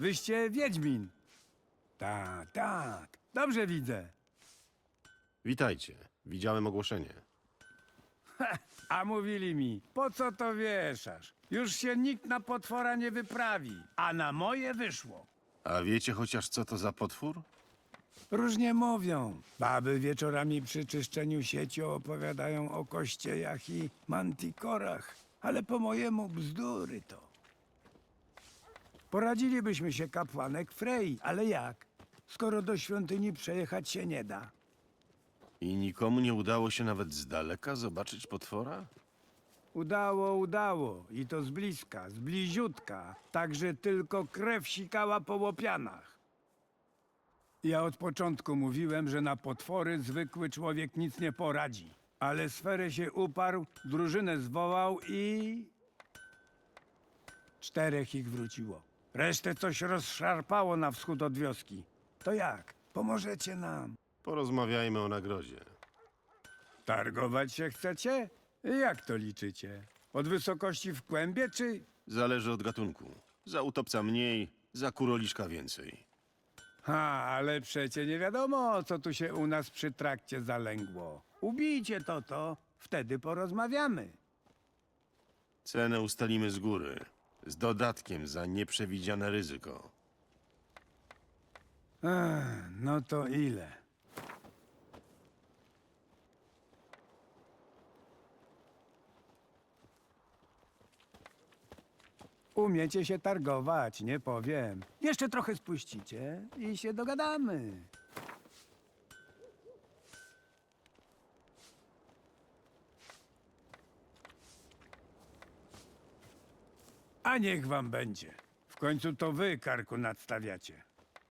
Wyście Wiedźmin. Tak, tak. Dobrze widzę. Witajcie. Widziałem ogłoszenie. A mówili mi, po co to wieszasz? Już się nikt na potwora nie wyprawi, a na moje wyszło. A wiecie chociaż co to za potwór? Różnie mówią. Baby wieczorami przy czyszczeniu sieci opowiadają o kościejach i mantikorach, ale po mojemu bzdury to. Poradzilibyśmy się kapłanek Frey, ale jak? Skoro do świątyni przejechać się nie da. I nikomu nie udało się nawet z daleka zobaczyć potwora? Udało, udało. I to z bliska, z bliziutka. Tak, że tylko krew sikała po łopianach. Ja od początku mówiłem, że na potwory zwykły człowiek nic nie poradzi. Ale sferę się uparł, drużynę zwołał i... Czterech ich wróciło. Resztę coś rozszarpało na wschód od wioski. To jak? Pomożecie nam? Porozmawiajmy o nagrodzie. Targować się chcecie? Jak to liczycie? Od wysokości w kłębie, czy... Zależy od gatunku. Za utopca mniej, za kuroliszka więcej. Ha, ale przecie nie wiadomo, co tu się u nas przy trakcie zalęgło. Ubijcie to, to, wtedy porozmawiamy. Cenę ustalimy z góry. Z dodatkiem za nieprzewidziane ryzyko. Ech, no to ile? Umiecie się targować, nie powiem. Jeszcze trochę spuścicie i się dogadamy. A niech wam będzie. W końcu to wy karku nadstawiacie.